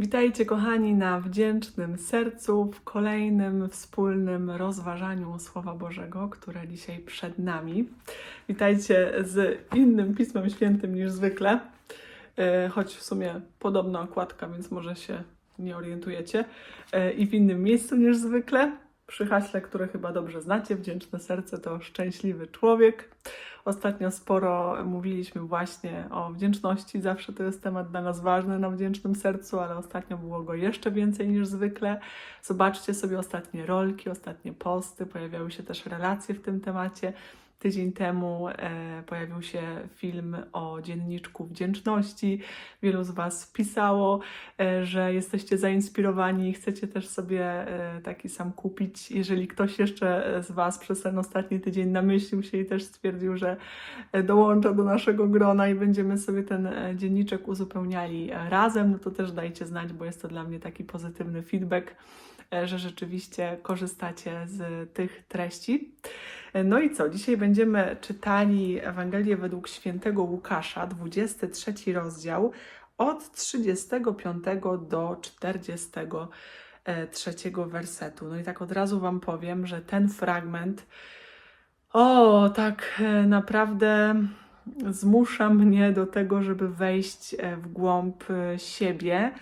Witajcie, kochani, na wdzięcznym sercu w kolejnym wspólnym rozważaniu Słowa Bożego, które dzisiaj przed nami. Witajcie z innym Pismem Świętym niż zwykle, e, choć w sumie podobna okładka, więc może się nie orientujecie, e, i w innym miejscu niż zwykle. Przy haśle, które chyba dobrze znacie, wdzięczne serce to szczęśliwy człowiek. Ostatnio sporo mówiliśmy właśnie o wdzięczności. Zawsze to jest temat dla nas ważny na wdzięcznym sercu, ale ostatnio było go jeszcze więcej niż zwykle. Zobaczcie sobie ostatnie rolki, ostatnie posty. Pojawiały się też relacje w tym temacie. Tydzień temu e, pojawił się film o dzienniczku wdzięczności. Wielu z Was pisało, e, że jesteście zainspirowani i chcecie też sobie e, taki sam kupić. Jeżeli ktoś jeszcze z Was przez ten ostatni tydzień namyślił się i też stwierdził, że dołącza do naszego grona i będziemy sobie ten dzienniczek uzupełniali razem, no to też dajcie znać, bo jest to dla mnie taki pozytywny feedback, że rzeczywiście korzystacie z tych treści. E, No i co? Dzisiaj będziemy czytali Ewangelię według świętego Łukasza, 23 rozdział, od 35 do 43 wersetu. No i tak od razu Wam powiem, że ten fragment, o, tak e, naprawdę zmusza mnie do tego, żeby wejść e, w głąb e, siebie.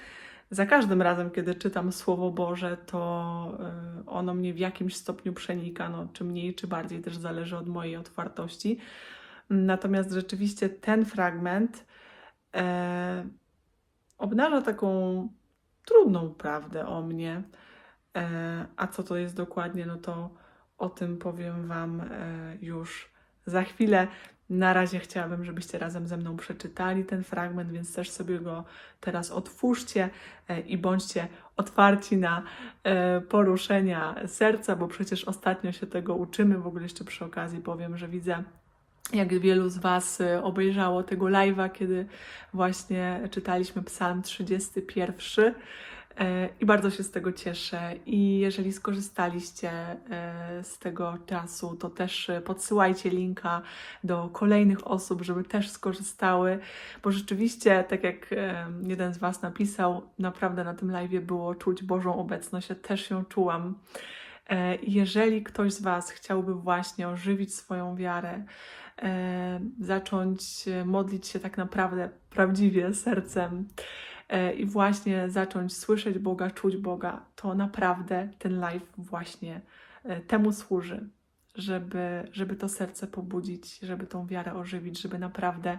Za każdym razem, kiedy czytam Słowo Boże, to e, ono mnie w jakimś stopniu przenika, no, czy mniej, czy bardziej, też zależy od mojej otwartości. Natomiast rzeczywiście ten fragment e, obnaża taką trudną prawdę o mnie. E, a co to jest dokładnie, no to o tym powiem Wam e, już za chwilę. Na razie chciałabym, żebyście razem ze mną przeczytali ten fragment, więc też sobie go teraz otwórzcie e, i bądźcie otwarci na e, poruszenia serca, bo przecież ostatnio się tego uczymy. W ogóle jeszcze przy okazji powiem, że widzę, jak wielu z Was e, obejrzało tego live'a, kiedy właśnie czytaliśmy Psalm 31. E, I bardzo się z tego cieszę. I jeżeli skorzystaliście e, z tego czasu, to też e, podsyłajcie linka do kolejnych osób, żeby też skorzystały, bo rzeczywiście, tak jak jeden z Was napisał, naprawdę na tym live było czuć Bożą obecność. Ja też ją czułam. Jeżeli ktoś z Was chciałby właśnie ożywić swoją wiarę, zacząć modlić się tak naprawdę prawdziwie sercem, i właśnie zacząć słyszeć Boga, czuć Boga, to naprawdę ten live właśnie e, temu służy, żeby, żeby to serce pobudzić, żeby tą wiarę ożywić, żeby naprawdę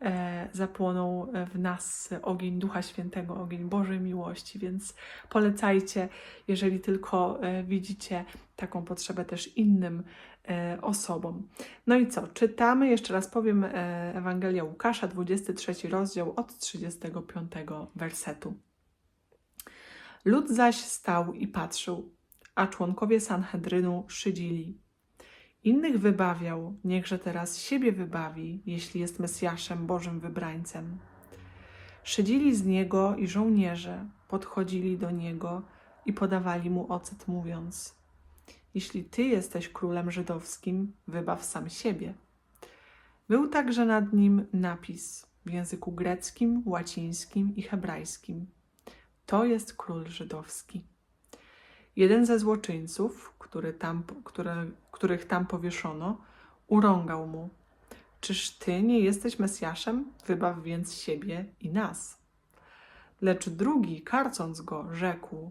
e, zapłonął w nas ogień Ducha Świętego, ogień Bożej miłości. Więc polecajcie, jeżeli tylko e, widzicie taką potrzebę też innym e, osobom. No i co? Czytamy, jeszcze raz powiem, e, Ewangelia Łukasza, 23 rozdział od 35 wersetu. Lud zaś stał i patrzył, a członkowie Sanhedrynu szydzili. Innych wybawiał, niechże teraz siebie wybawi, jeśli jest Mesjaszem, Bożym wybrańcem. Szydzili z niego i żołnierze podchodzili do niego i podawali mu ocet, mówiąc: Jeśli ty jesteś królem żydowskim, wybaw sam siebie. Był także nad nim napis w języku greckim, łacińskim i hebrajskim. To jest król żydowski. Jeden ze złoczyńców, który tam, które, których tam powieszono, urągał mu: Czyż ty nie jesteś Mesjaszem? Wybaw więc siebie i nas. Lecz drugi, karcąc go, rzekł: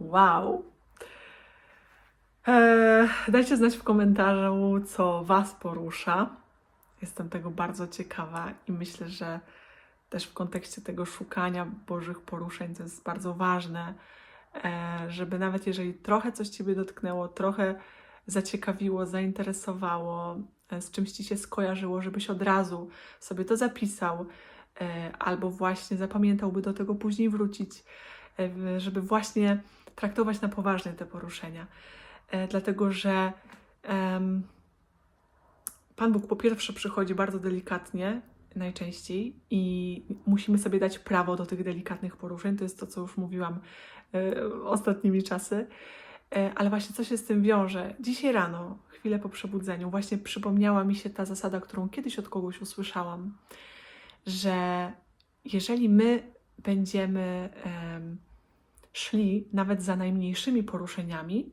Wow. Eee, dajcie znać w komentarzu, co Was porusza. Jestem tego bardzo ciekawa i myślę, że też w kontekście tego szukania Bożych poruszeń to jest bardzo ważne, e, żeby nawet jeżeli trochę coś Ciebie dotknęło, trochę zaciekawiło, zainteresowało, e, z czymś Ci się skojarzyło, żebyś od razu sobie to zapisał, e, albo właśnie zapamiętał, by do tego później wrócić. żeby właśnie traktować na poważnie te poruszenia. E, Dlatego, że Pan Bóg po pierwsze przychodzi bardzo delikatnie, najczęściej, i musimy sobie dać prawo do tych delikatnych poruszeń. To jest to, co już mówiłam e, ostatnimi czasy. E, Ale właśnie co się z tym wiąże? Dzisiaj rano, chwilę po przebudzeniu, właśnie przypomniała mi się ta zasada, którą kiedyś od kogoś usłyszałam, że jeżeli my będziemy em, szli nawet za najmniejszymi poruszeniami,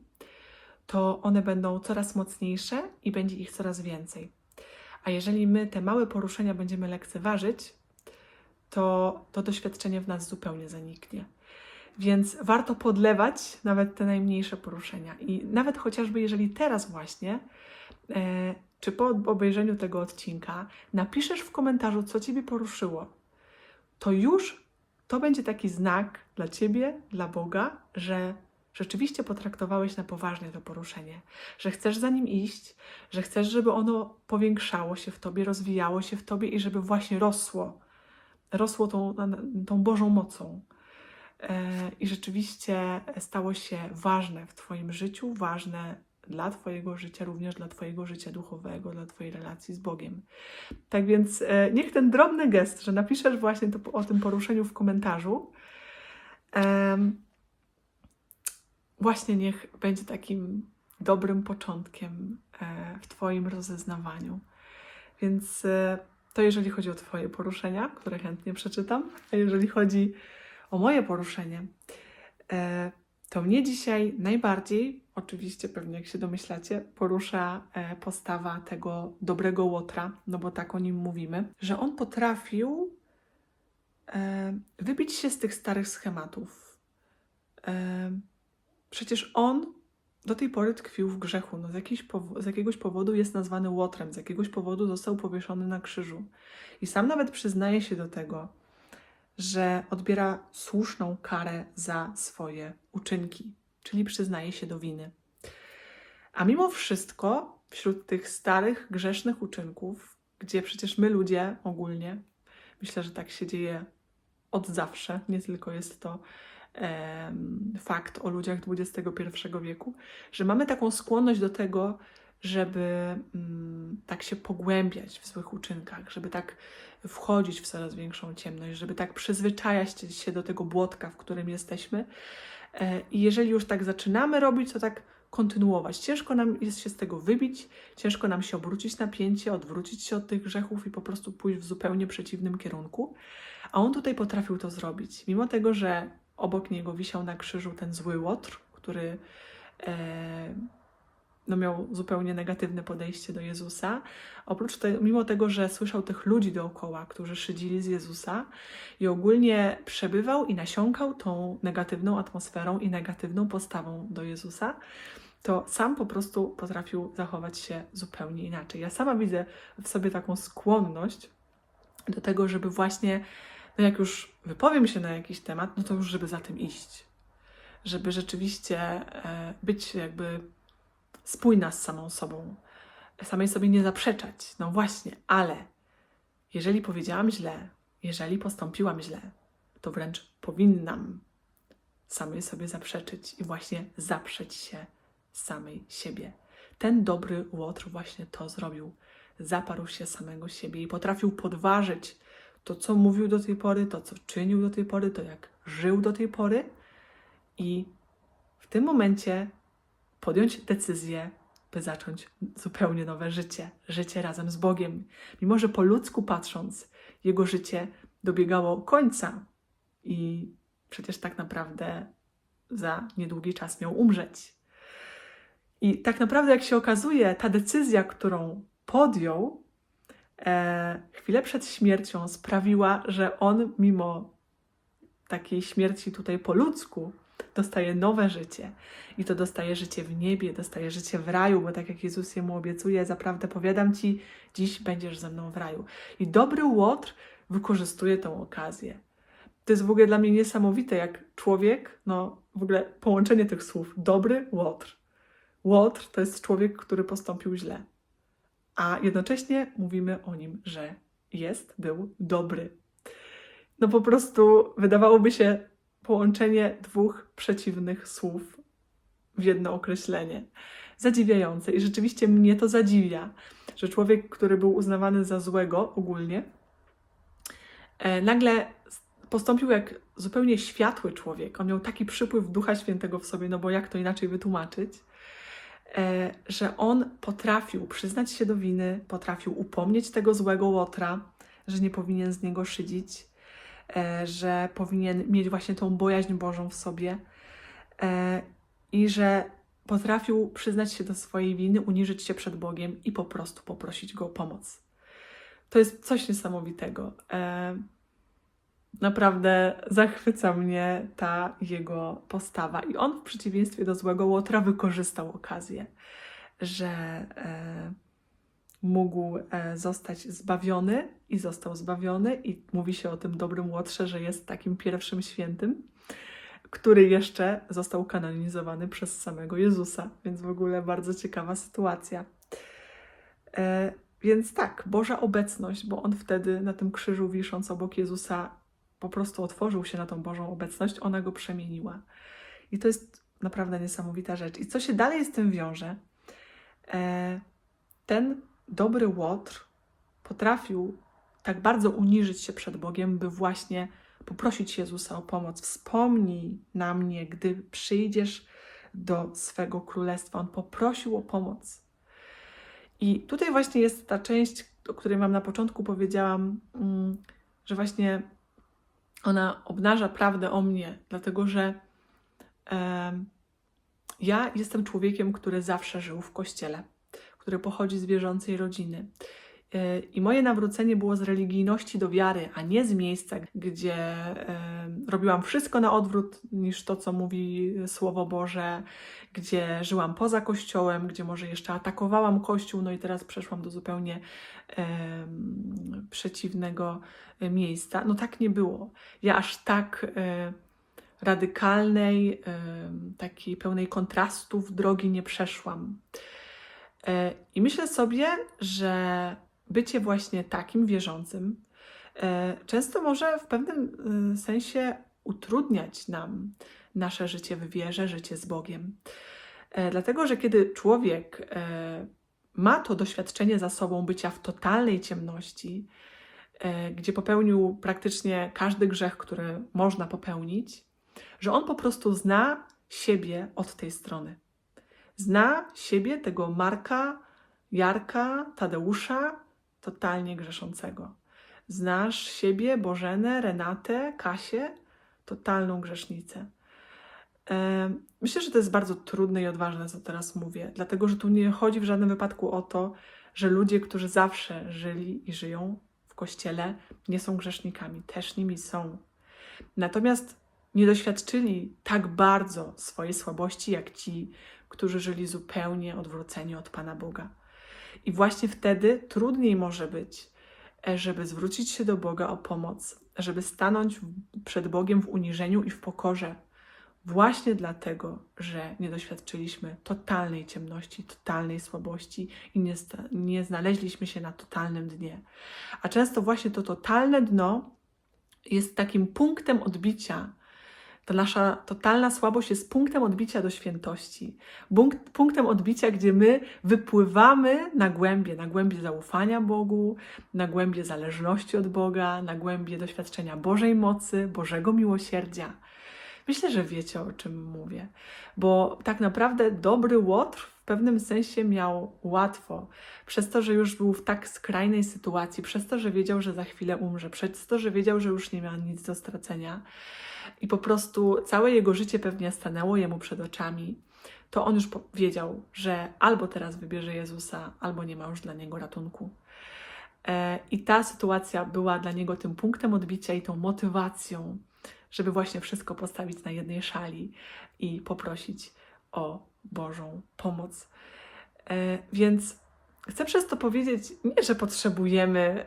to one będą coraz mocniejsze i będzie ich coraz więcej. A jeżeli my te małe poruszenia będziemy lekceważyć, to to doświadczenie w nas zupełnie zaniknie. Więc warto podlewać nawet te najmniejsze poruszenia. I nawet chociażby jeżeli teraz właśnie, e, czy po obejrzeniu tego odcinka, napiszesz w komentarzu, co Ciebie poruszyło, to już to będzie taki znak dla Ciebie, dla Boga, że rzeczywiście potraktowałeś na poważnie to poruszenie, że chcesz za nim iść, że chcesz, żeby ono powiększało się w Tobie, rozwijało się w Tobie i żeby właśnie rosło, rosło tą, tą Bożą mocą. E, I rzeczywiście stało się ważne w Twoim życiu, ważne dla Twojego życia, również dla Twojego życia duchowego, dla Twojej relacji z Bogiem. Tak więc e, niech ten drobny gest, że napiszesz właśnie to, o tym poruszeniu w komentarzu, właśnie niech będzie takim dobrym początkiem e, w Twoim rozeznawaniu. Więc e, to jeżeli chodzi o Twoje poruszenia, które chętnie przeczytam, a jeżeli chodzi o moje poruszenie, e, to mnie dzisiaj najbardziej, oczywiście pewnie jak się domyślacie, porusza postawa tego dobrego łotra, no bo tak o nim mówimy, że on potrafił wybić się z tych starych schematów. E, Przecież on do tej pory tkwił w grzechu. No z, z jakiegoś powodu jest nazwany łotrem, z jakiegoś powodu został powieszony na krzyżu. I sam nawet przyznaje się do tego, że odbiera słuszną karę za swoje uczynki, czyli przyznaje się do winy. A mimo wszystko, wśród tych starych, grzesznych uczynków, gdzie przecież my ludzie ogólnie, myślę, że tak się dzieje od zawsze, nie tylko jest to fakt o ludziach XXI wieku, że mamy taką skłonność do tego, żeby mm, tak się pogłębiać w złych uczynkach, żeby tak wchodzić w coraz większą ciemność, żeby tak przyzwyczajać się do tego błotka, w którym jesteśmy. E, I jeżeli już tak zaczynamy robić, to tak kontynuować. Ciężko nam jest się z tego wybić, ciężko nam się obrócić na pięcie, odwrócić się od tych grzechów i po prostu pójść w zupełnie przeciwnym kierunku. A on tutaj potrafił to zrobić. Mimo tego, że obok niego wisiał na krzyżu ten zły łotr, który e, no miał zupełnie negatywne podejście do Jezusa. Oprócz tego, mimo tego, że słyszał tych ludzi dookoła, którzy szydzili z Jezusa i ogólnie przebywał i nasiąkał tą negatywną atmosferą i negatywną postawą do Jezusa, to sam po prostu potrafił zachować się zupełnie inaczej. Ja sama widzę w sobie taką skłonność do tego, żeby właśnie, no jak już wypowiem się na jakiś temat, no to już żeby za tym iść. Żeby rzeczywiście e, być jakby spójna z samą sobą, samej sobie nie zaprzeczać. No właśnie, ale jeżeli powiedziałam źle, jeżeli postąpiłam źle, to wręcz powinnam samej sobie zaprzeczyć i właśnie zaprzeć się samej siebie. Ten dobry łotr właśnie to zrobił. Zaparł się samego siebie i potrafił podważyć to, co mówił do tej pory, to, co czynił do tej pory, to, jak żył do tej pory i w tym momencie podjąć decyzję, by zacząć zupełnie nowe życie, życie razem z Bogiem. Mimo, że po ludzku patrząc, jego życie dobiegało końca i przecież tak naprawdę za niedługi czas miał umrzeć. I tak naprawdę, jak się okazuje, ta decyzja, którą podjął e, chwilę przed śmiercią, sprawiła, że on, mimo takiej śmierci tutaj po ludzku, dostaje nowe życie. I to dostaje życie w niebie, dostaje życie w raju, bo tak jak Jezus jemu obiecuje, zaprawdę powiadam ci, dziś będziesz ze mną w raju. I dobry łotr wykorzystuje tą okazję. To jest w ogóle dla mnie niesamowite, jak człowiek, no w ogóle połączenie tych słów, dobry łotr. Łotr to jest człowiek, który postąpił źle, a jednocześnie mówimy o nim, że jest, był dobry. No po prostu wydawałoby się połączenie dwóch przeciwnych słów w jedno określenie. Zadziwiające i rzeczywiście mnie to zadziwia, że człowiek, który był uznawany za złego ogólnie, e, nagle postąpił jak zupełnie światły człowiek. On miał taki przypływ Ducha Świętego w sobie, no bo jak to inaczej wytłumaczyć? E, że on potrafił przyznać się do winy, potrafił upomnieć tego złego łotra, że nie powinien z niego szydzić, e, że powinien mieć właśnie tą bojaźń Bożą w sobie e, i że potrafił przyznać się do swojej winy, uniżyć się przed Bogiem i po prostu poprosić Go o pomoc. To jest coś niesamowitego. Naprawdę zachwyca mnie ta jego postawa. I on w przeciwieństwie do złego Łotra wykorzystał okazję, że e, mógł e, zostać zbawiony i został zbawiony. I mówi się o tym dobrym Łotrze, że jest takim pierwszym świętym, który jeszcze został kanonizowany przez samego Jezusa. Więc w ogóle bardzo ciekawa sytuacja. E, więc tak, Boża obecność, bo on wtedy na tym krzyżu wisząc obok Jezusa po prostu otworzył się na tą Bożą obecność, ona go przemieniła. I to jest naprawdę niesamowita rzecz. I co się dalej z tym wiąże? E, ten dobry Łotr potrafił tak bardzo uniżyć się przed Bogiem, by właśnie poprosić Jezusa o pomoc. Wspomnij na mnie, gdy przyjdziesz do swego królestwa. On poprosił o pomoc. I tutaj właśnie jest ta część, o której Wam na początku powiedziałam, mm, że właśnie ona obnaża prawdę o mnie, dlatego że e, ja jestem człowiekiem, który zawsze żył w kościele, który pochodzi z wierzącej rodziny. E, I moje nawrócenie było z religijności do wiary, a nie z miejsca, gdzie e, robiłam wszystko na odwrót niż to, co mówi Słowo Boże, gdzie żyłam poza kościołem, gdzie może jeszcze atakowałam kościół, no i teraz przeszłam do zupełnie przeciwnego miejsca. No tak nie było. Ja aż tak e, radykalnej, takiej pełnej kontrastów drogi nie przeszłam. E, I myślę sobie, że bycie właśnie takim wierzącym e, często może w pewnym sensie utrudniać nam nasze życie w wierze, życie z Bogiem. Dlatego, że kiedy człowiek ma to doświadczenie za sobą bycia w totalnej ciemności, e, gdzie popełnił praktycznie każdy grzech, który można popełnić, że on po prostu zna siebie od tej strony. Zna siebie, tego Marka, Jarka, Tadeusza, totalnie grzeszącego. Znasz siebie, Bożenę, Renatę, Kasię, totalną grzesznicę. Myślę, że to jest bardzo trudne i odważne, co teraz mówię, dlatego że tu nie chodzi w żadnym wypadku o to, że ludzie, którzy zawsze żyli i żyją w kościele, nie są grzesznikami, też nimi są. Natomiast nie doświadczyli tak bardzo swojej słabości, jak ci, którzy żyli zupełnie odwróceni od Pana Boga. I właśnie wtedy trudniej może być, e, żeby zwrócić się do Boga o pomoc, żeby stanąć przed Bogiem w uniżeniu i w pokorze Właśnie dlatego, że nie doświadczyliśmy totalnej ciemności, totalnej słabości i nie, nie znaleźliśmy się na totalnym dnie. A często właśnie to totalne dno jest takim punktem odbicia. Ta nasza totalna słabość jest punktem odbicia do świętości. Punkt, punktem odbicia, gdzie my wypływamy na głębie, na głębie zaufania Bogu, na głębie zależności od Boga, na głębie doświadczenia Bożej mocy, Bożego miłosierdzia. Myślę, że wiecie o czym mówię, bo tak naprawdę dobry Łotr w pewnym sensie miał łatwo, przez to, że już był w tak skrajnej sytuacji, przez to, że wiedział, że za chwilę umrze, przez to, że wiedział, że już nie miał nic do stracenia i po prostu całe jego życie pewnie stanęło jemu przed oczami. To on już wiedział, że albo teraz wybierze Jezusa, albo nie ma już dla niego ratunku. E, I ta sytuacja była dla niego tym punktem odbicia i tą motywacją, żeby właśnie wszystko postawić na jednej szali i poprosić o Bożą pomoc. E, więc chcę przez to powiedzieć, nie, że potrzebujemy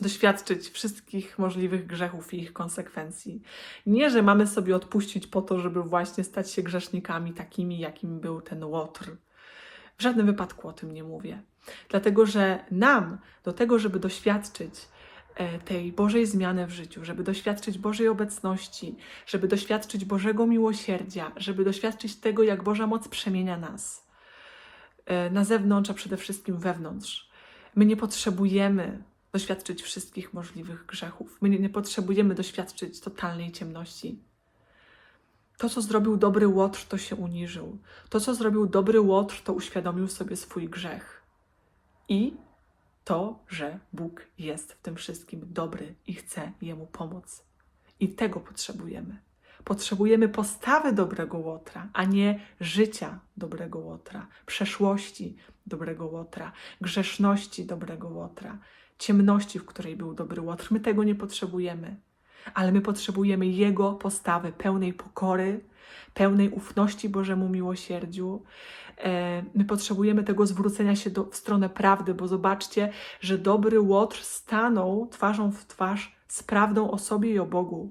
doświadczyć wszystkich możliwych grzechów i ich konsekwencji. Nie, że mamy sobie odpuścić po to, żeby właśnie stać się grzesznikami takimi, jakim był ten Łotr. W żadnym wypadku o tym nie mówię. Dlatego, że nam do tego, żeby doświadczyć tej Bożej zmiany w życiu, żeby doświadczyć Bożej obecności, żeby doświadczyć Bożego miłosierdzia, żeby doświadczyć tego, jak Boża moc przemienia nas e, na zewnątrz, a przede wszystkim wewnątrz. My nie potrzebujemy doświadczyć wszystkich możliwych grzechów. My nie potrzebujemy doświadczyć totalnej ciemności. To, co zrobił dobry Łotr, to się uniżył. To, co zrobił dobry Łotr, to uświadomił sobie swój grzech. I to, że Bóg jest w tym wszystkim dobry i chce jemu pomóc. I tego potrzebujemy. Potrzebujemy postawy dobrego Łotra, a nie życia dobrego Łotra, przeszłości dobrego Łotra, grzeszności dobrego Łotra, ciemności, w której był dobry Łotr. My tego nie potrzebujemy, ale my potrzebujemy Jego postawy pełnej pokory, pełnej ufności Bożemu miłosierdziu. E, My potrzebujemy tego zwrócenia się do, w stronę prawdy, bo zobaczcie, że dobry Łotr stanął twarzą w twarz z prawdą o sobie i o Bogu.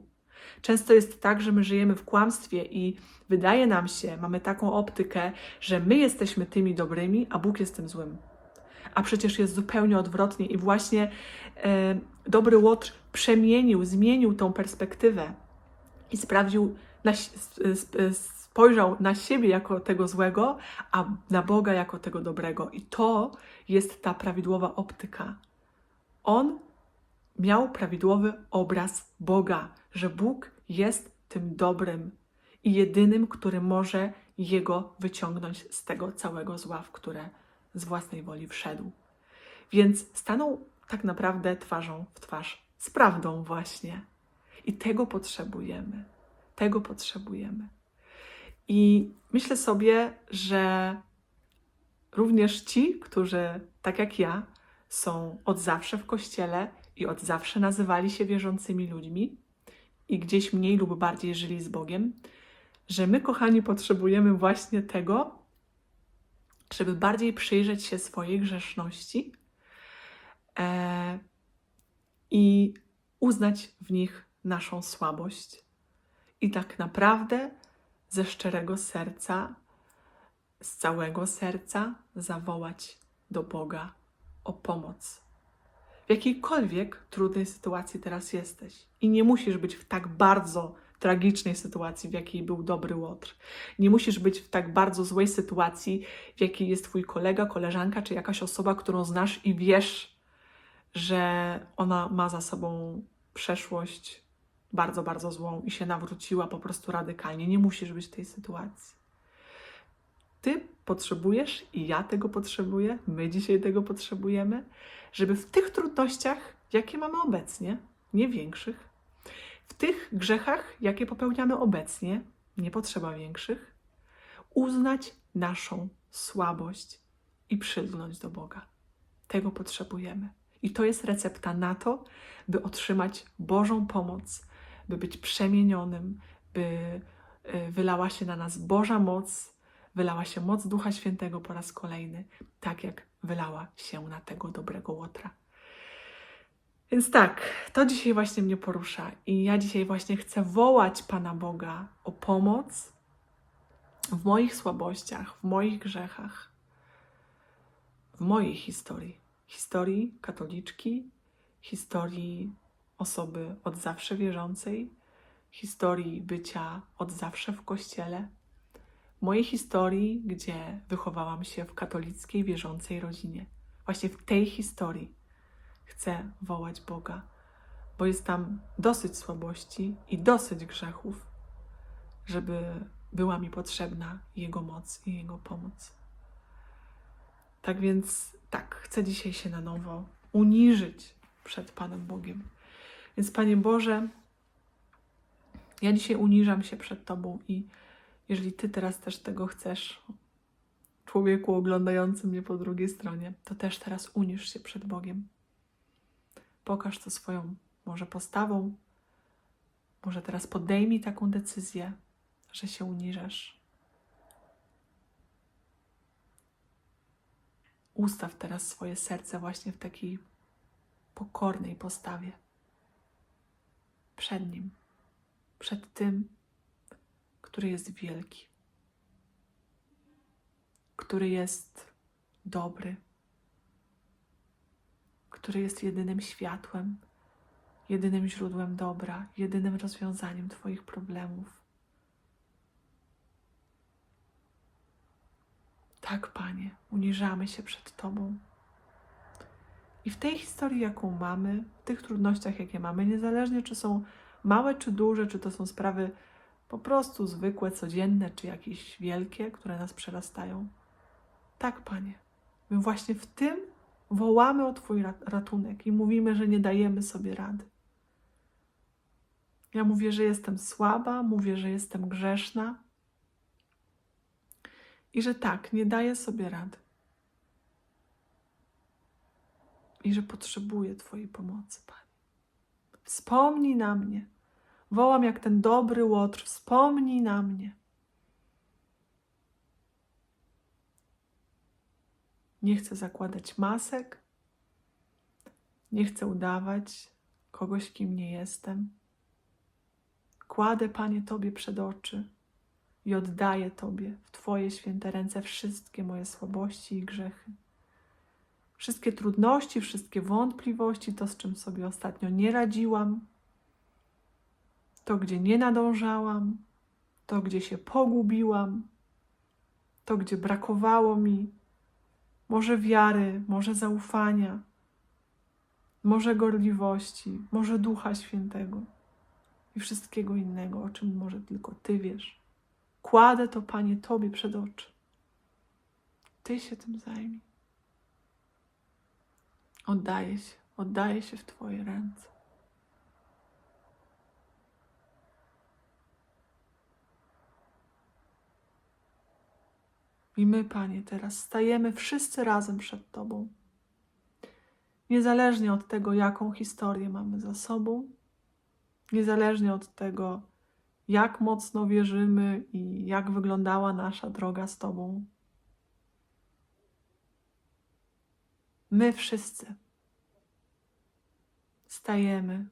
Często jest tak, że my żyjemy w kłamstwie i wydaje nam się, mamy taką optykę, że my jesteśmy tymi dobrymi, a Bóg jest tym złym. A przecież jest zupełnie odwrotnie i właśnie e, dobry Łotr przemienił, zmienił tą perspektywę i sprawdził, na, spojrzał na siebie jako tego złego, a na Boga jako tego dobrego. I to jest ta prawidłowa optyka. On miał prawidłowy obraz Boga, że Bóg jest tym dobrym i jedynym, który może jego wyciągnąć z tego całego zła, w które z własnej woli wszedł. Więc stanął tak naprawdę twarzą w twarz z prawdą, właśnie. I tego potrzebujemy. Tego potrzebujemy. I myślę sobie, że również ci, którzy, tak jak ja, są od zawsze w kościele i od zawsze nazywali się wierzącymi ludźmi i gdzieś mniej lub bardziej żyli z Bogiem, że my, kochani, potrzebujemy właśnie tego, żeby bardziej przyjrzeć się swojej grzeszności e, i uznać w nich naszą słabość. I tak naprawdę ze szczerego serca, z całego serca zawołać do Boga o pomoc. W jakiejkolwiek trudnej sytuacji teraz jesteś. I nie musisz być w tak bardzo tragicznej sytuacji, w jakiej był dobry Łotr. Nie musisz być w tak bardzo złej sytuacji, w jakiej jest Twój kolega, koleżanka, czy jakaś osoba, którą znasz i wiesz, że ona ma za sobą przeszłość bardzo, bardzo złą i się nawróciła po prostu radykalnie. Nie musisz być w tej sytuacji. Ty potrzebujesz i ja tego potrzebuję, my dzisiaj tego potrzebujemy, żeby w tych trudnościach, jakie mamy obecnie, nie większych, w tych grzechach, jakie popełniamy obecnie, nie potrzeba większych, uznać naszą słabość i przylgnąć do Boga. Tego potrzebujemy. I to jest recepta na to, by otrzymać Bożą pomoc, by być przemienionym, by y, wylała się na nas Boża moc, wylała się moc Ducha Świętego po raz kolejny, tak jak wylała się na tego dobrego Łotra. Więc tak, to dzisiaj właśnie mnie porusza i ja dzisiaj właśnie chcę wołać Pana Boga o pomoc w moich słabościach, w moich grzechach, w mojej historii. Historii katoliczki, historii osoby od zawsze wierzącej, historii bycia od zawsze w kościele, mojej historii, gdzie wychowałam się w katolickiej, wierzącej rodzinie. Właśnie w tej historii chcę wołać Boga, bo jest tam dosyć słabości i dosyć grzechów, żeby była mi potrzebna Jego moc i Jego pomoc. Tak więc, tak, chcę dzisiaj się na nowo uniżyć przed Panem Bogiem. Więc, Panie Boże, ja dzisiaj uniżam się przed Tobą i jeżeli Ty teraz też tego chcesz, człowieku oglądający mnie po drugiej stronie, to też teraz unisz się przed Bogiem. Pokaż to swoją może postawą, może teraz podejmij taką decyzję, że się uniżasz. Ustaw teraz swoje serce właśnie w takiej pokornej postawie przed Nim, przed tym, który jest wielki, który jest dobry, który jest jedynym światłem jedynym źródłem dobra, jedynym rozwiązaniem Twoich problemów. Tak, Panie, uniżamy się przed Tobą. I w tej historii, jaką mamy, w tych trudnościach, jakie mamy, niezależnie czy są małe czy duże, czy to są sprawy po prostu zwykłe, codzienne, czy jakieś wielkie, które nas przerastają. Tak, Panie, my właśnie w tym wołamy o Twój rat- ratunek i mówimy, że nie dajemy sobie rady. Ja mówię, że jestem słaba, mówię, że jestem grzeszna i że tak, nie daję sobie rady. I że potrzebuję Twojej pomocy, Panie. Wspomnij na mnie. Wołam jak ten dobry łotr, wspomnij na mnie. Nie chcę zakładać masek, nie chcę udawać kogoś, kim nie jestem. Kładę, Panie, Tobie przed oczy i oddaję Tobie w Twoje święte ręce wszystkie moje słabości i grzechy. Wszystkie trudności, wszystkie wątpliwości, to z czym sobie ostatnio nie radziłam, to gdzie nie nadążałam, to gdzie się pogubiłam, to gdzie brakowało mi może wiary, może zaufania, może gorliwości, może Ducha Świętego i wszystkiego innego, o czym może tylko Ty wiesz. Kładę to, Panie, Tobie przed oczy. Ty się tym zajmij. Oddaję się, oddaję się w Twoje ręce. I my, Panie, teraz stajemy wszyscy razem przed Tobą. Niezależnie od tego, jaką historię mamy za sobą, niezależnie od tego, jak mocno wierzymy i jak wyglądała nasza droga z Tobą. My wszyscy stajemy,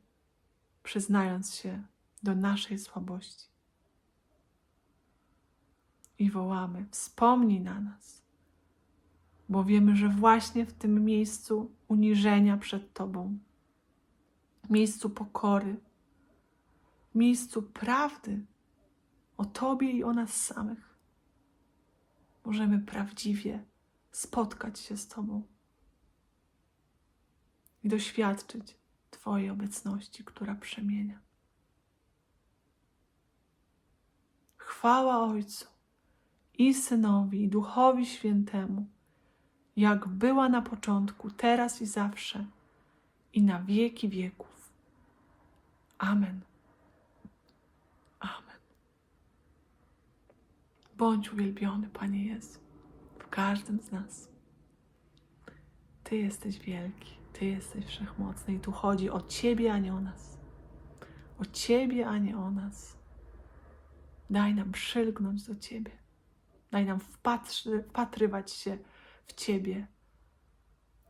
przyznając się do naszej słabości i wołamy: Wspomnij na nas, bo wiemy, że właśnie w tym miejscu uniżenia przed Tobą, miejscu pokory, miejscu prawdy o Tobie i o nas samych, możemy prawdziwie spotkać się z Tobą i doświadczyć Twojej obecności, która przemienia. Chwała Ojcu i Synowi, i Duchowi Świętemu, jak była na początku, teraz i zawsze, i na wieki wieków. Amen. Amen. Bądź uwielbiony, Panie Jezu, w każdym z nas. Ty jesteś wielki, Ty jesteś wszechmocny i tu chodzi o Ciebie, a nie o nas. O Ciebie, a nie o nas. Daj nam przylgnąć do Ciebie. Daj nam wpatrywać się w Ciebie.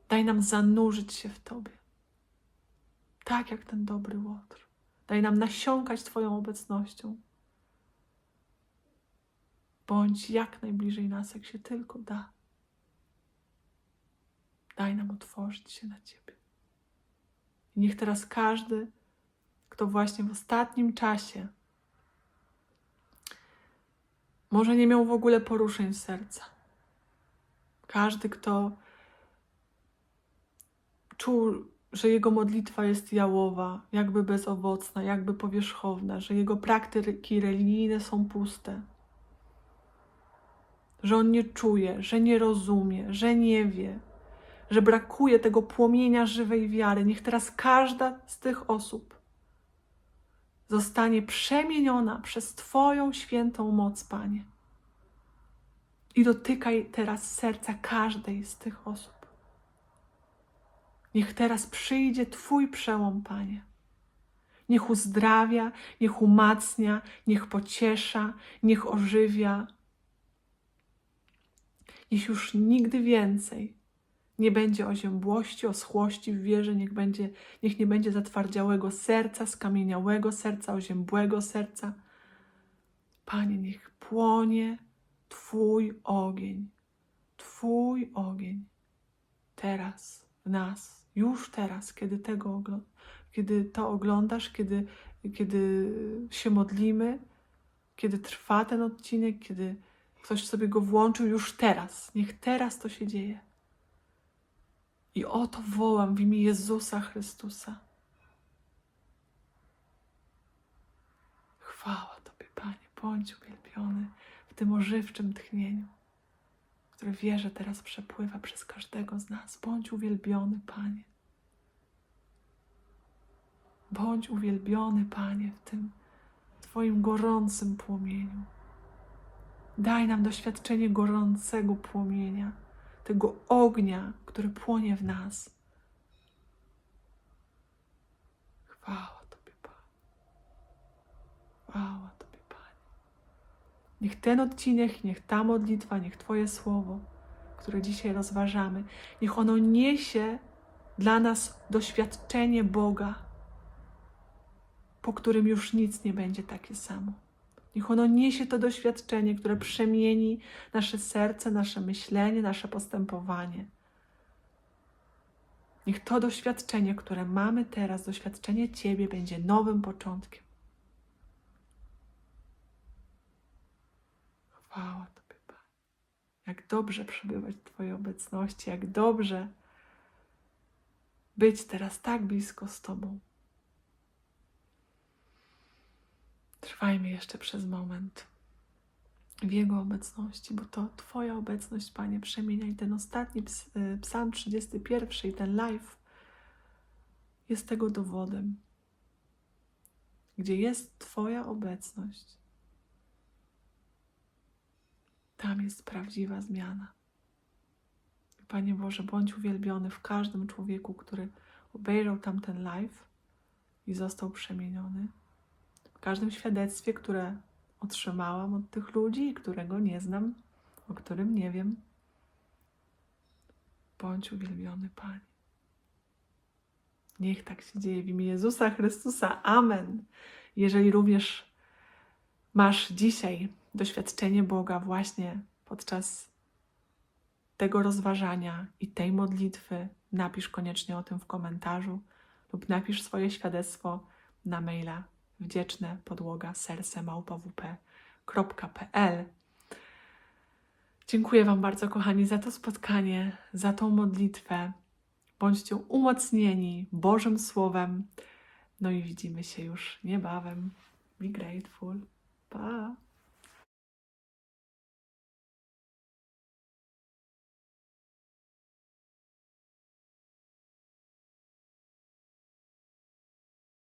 Daj nam zanurzyć się w Tobie. Tak jak ten dobry łotr. Daj nam nasiąkać Twoją obecnością. Bądź jak najbliżej nas, jak się tylko da. Daj nam otworzyć się na Ciebie. I niech teraz każdy, kto właśnie w ostatnim czasie może nie miał w ogóle poruszeń serca. Każdy, kto czuł, że jego modlitwa jest jałowa, jakby bezowocna, jakby powierzchowna, że jego praktyki religijne są puste, że on nie czuje, że nie rozumie, że nie wie, że brakuje tego płomienia żywej wiary. Niech teraz każda z tych osób zostanie przemieniona przez Twoją świętą moc, Panie. I dotykaj teraz serca każdej z tych osób. Niech teraz przyjdzie Twój przełom, Panie. Niech uzdrawia, niech umacnia, niech pociesza, niech ożywia. Niech już nigdy więcej nie będzie oziębłości, oschłości w wierze, niech, będzie, niech nie będzie zatwardziałego serca, skamieniałego serca, oziębłego serca. Panie, niech płonie Twój ogień, Twój ogień teraz w nas Już teraz, kiedy, tego kiedy to oglądasz, kiedy, kiedy się modlimy, kiedy trwa ten odcinek, kiedy ktoś sobie go włączył, już teraz. Niech teraz to się dzieje. I o to wołam w imię Jezusa Chrystusa. Chwała Tobie, Panie. Bądź uwielbiony w tym ożywczym tchnieniu, które wierzę teraz przepływa przez każdego z nas. Bądź uwielbiony, Panie. Bądź uwielbiony, Panie, w tym Twoim gorącym płomieniu. Daj nam doświadczenie gorącego płomienia, tego ognia, który płonie w nas. Chwała Tobie, Panie. Chwała Tobie, Panie. Niech ten odcinek, niech ta modlitwa, niech Twoje słowo, które dzisiaj rozważamy, niech ono niesie dla nas doświadczenie Boga, po którym już nic nie będzie takie samo. Niech ono niesie to doświadczenie, które przemieni nasze serce, nasze myślenie, nasze postępowanie. Niech to doświadczenie, które mamy teraz, doświadczenie Ciebie, będzie nowym początkiem. Chwała Tobie, Panie. Jak dobrze przebywać w Twojej obecności, jak dobrze być teraz tak blisko z Tobą. Trwajmy jeszcze przez moment w Jego obecności, bo to Twoja obecność, Panie, przemienia i ten ostatni ps, y, psalm 31 i ten live jest tego dowodem. Gdzie jest Twoja obecność, tam jest prawdziwa zmiana. Panie Boże, bądź uwielbiony w każdym człowieku, który obejrzał tamten live i został przemieniony każdym świadectwie, które otrzymałam od tych ludzi którego nie znam, o którym nie wiem. Bądź uwielbiony, Panie. Niech tak się dzieje w imię Jezusa Chrystusa. Amen. Jeżeli również masz dzisiaj doświadczenie Boga właśnie podczas tego rozważania i tej modlitwy, napisz koniecznie o tym w komentarzu lub napisz swoje świadectwo na maila wdzięczne podłoga serce małpawp.pl. Dziękuję Wam bardzo, kochani, za to spotkanie, za tą modlitwę. Bądźcie umocnieni Bożym Słowem. No i widzimy się już niebawem. Be grateful. Pa!